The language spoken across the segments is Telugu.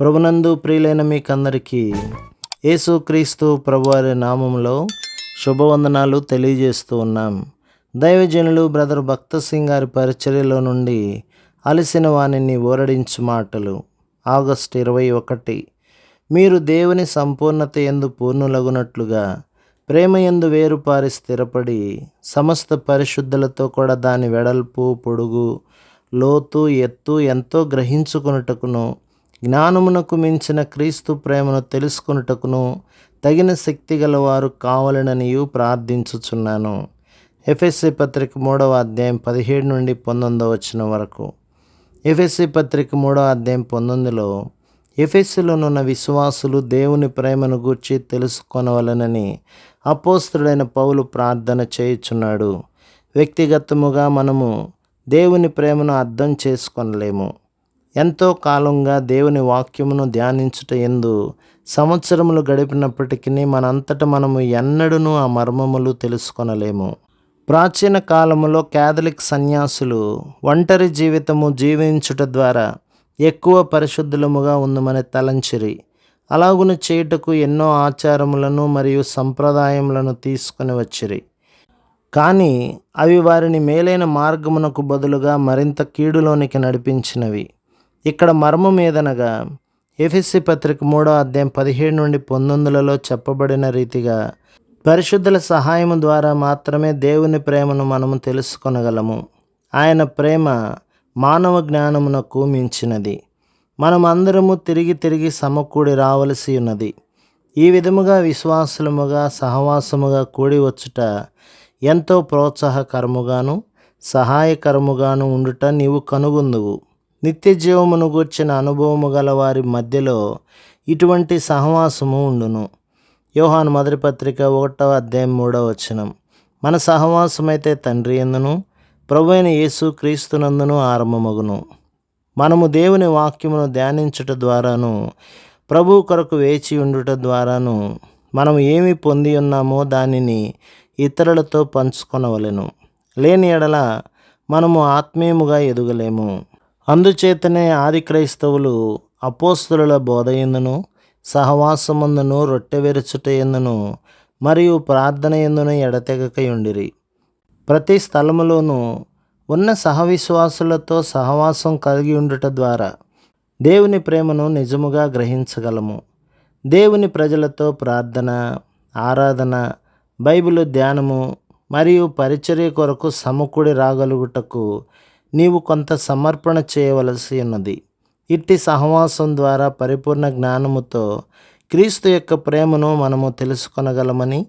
ప్రభునందు ప్రియులైన మీకందరికీ యేసుక్రీస్తు ప్రభువారి నామంలో శుభవందనాలు తెలియజేస్తూ ఉన్నాం. దైవజనులు బ్రదర్ భక్త సింగ్ గారి పరిచర్యలో నుండి అలసిన వాణిని ఓరడించు మాటలు. ఆగస్ట్ ఇరవై ఒకటి. మీరు దేవుని సంపూర్ణత ఎందు పూర్ణులగునట్లుగా ప్రేమ ఎందు వేరుపారి స్థిరపడి సమస్త పరిశుద్ధులతో కూడా దాని వెడల్పు పొడుగు లోతు ఎత్తు ఎంతో గ్రహించుకొనుటకును జ్ఞానమునకు మించిన క్రీస్తు ప్రేమను తెలుసుకొనుటకును తగిన శక్తి గలవారు కావాలననియు ప్రార్థించుచున్నాను. ఎఫ్ఎస్సి పత్రిక మూడవ అధ్యాయం పదిహేడు నుండి పంతొమ్మిదవ వచ్చిన వరకు. ఎఫ్ఎస్సి పత్రిక మూడవ అధ్యాయం పంతొమ్మిదిలో ఎఫెస్సులోనున్న విశ్వాసులు దేవుని ప్రేమను గూర్చి తెలుసుకొనవలనని అపోస్తుడైన పౌలు ప్రార్థన చేయుచున్నాడు. వ్యక్తిగతముగా మనము దేవుని ప్రేమను అర్థం చేసుకొనలేము. ఎంతో కాలంగా దేవుని వాక్యమును ధ్యానించుట ఎందు సంవత్సరములు గడిపినప్పటికీ మనంతట మనము ఎన్నడూ ఆ మర్మములు తెలుసుకొనలేము. ప్రాచీన కాలములో క్యాథలిక్ సన్యాసులు ఒంటరి జీవితము జీవించుట ద్వారా ఎక్కువ పరిశుద్ధులముగా ఉందమని తలంచిరి. అలాగును చేయుటకు ఎన్నో ఆచారములను మరియు సంప్రదాయములను తీసుకొని వచ్చిరి. కానీ అవి వారిని మేలైన మార్గమునకు బదులుగా మరింత కీడులోనికి నడిపించినవి. ఇక్కడ మర్మం ఏదనగా ఎఫ్ఎస్సి పత్రిక మూడో అధ్యాయం పదిహేడు నుండి పంతొమ్మిదిలలో చెప్పబడిన రీతిగా పరిశుద్ధుల సహాయము ద్వారా మాత్రమే దేవుని ప్రేమను మనము తెలుసుకొనగలము. ఆయన ప్రేమ మానవ జ్ఞానమునకు మించినది. మనమందరము తిరిగి తిరిగి సమకూడి రావలసి ఉన్నది. ఈ విధముగా విశ్వాసులముగా సహవాసముగా కూడి వచ్చుట ఎంతో ప్రోత్సాహకరముగాను సహాయకరముగాను ఉండుట నీవు కనుగొందువు. నిత్య జీవమును గూర్చిన అనుభవము గల వారి మధ్యలో ఇటువంటి సహవాసము ఉండును. యోహాను మొదటి పత్రిక ఒకటవ అధ్యాయం మూడవ వచనం. మన సహవాసమైతే తండ్రి ఎందును? ప్రభు అయిన యేసు క్రీస్తునందును ఆరంభమగును. మనము దేవుని వాక్యమును ధ్యానించుట ద్వారాను ప్రభు కొరకు వేచి ఉండుట ద్వారాను మనం ఏమి పొంది ఉన్నామో దానిని ఇతరులతో పంచుకొనవలెను. లేని ఎడల మనము ఆత్మీయముగా ఎదుగలేము. అందుచేతనే ఆది క్రైస్తవులు అపోస్తుల బోధ ఎందును సహవాసమందును రొట్టె విరుచుట ఎందును మరియు ప్రార్థన ఎందును ఎడతెగకయుండిరి. ప్రతి స్థలములోనూ ఉన్న సహవిశ్వాసులతో సహవాసం కలిగి ఉండుట ద్వారా దేవుని ప్రేమను నిజముగా గ్రహించగలము. దేవుని ప్రజలతో ప్రార్థన ఆరాధన బైబిల్ ధ్యానము మరియు పరిచర్య కొరకు సమకూడి రాగలుగుటకు నీవు కొంత సమర్పణ చేయవలసి ఉన్నది. ఇట్టి సహవాసం ద్వారా పరిపూర్ణ జ్ఞానముతో క్రీస్తు యొక్క ప్రేమను మనము తెలుసుకొనగలమని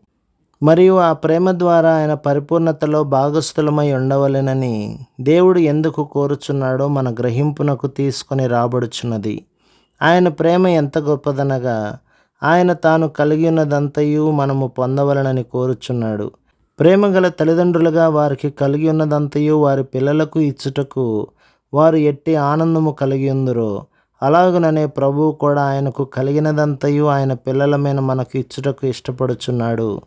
మరియు ఆ ప్రేమ ద్వారా ఆయన పరిపూర్ణతలో భాగస్థులమై ఉండవలెనని దేవుడు ఎందుకు కోరుచున్నాడో మన గ్రహింపునకు తీసుకొని రాబడుచున్నది. ఆయన ప్రేమ ఎంత గొప్పదనగా ఆయన తాను కలిగి ఉన్నదంతయు మనము పొందవలనని కోరుచున్నాడు. ప్రేమ గల తల్లిదండ్రులుగా వారికి కలిగి ఉన్నదంతయు వారి పిల్లలకు ఇచ్చుటకు వారు ఎట్టి ఆనందము కలిగి ఉందరో. అలాగుననే ప్రభువు కూడా ఆయనకు కలిగినదంతయు ఆయన పిల్లల మీద మనకు ఇచ్చుటకు ఇష్టపడుచున్నాడు.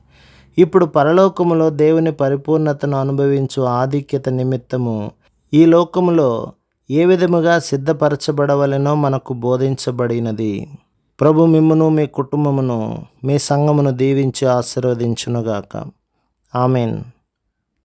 ఇప్పుడు పరలోకములో దేవుని పరిపూర్ణతను అనుభవించు ఆధిక్యత నిమిత్తము ఈ లోకములో ఏ విధముగా సిద్ధపరచబడవలెనో మనకు బోధించబడినది. ప్రభు మిమ్మును మీ కుటుంబమును మీ సంఘమును దీవించి ఆశీర్వదించునుగాక. ஆமேன்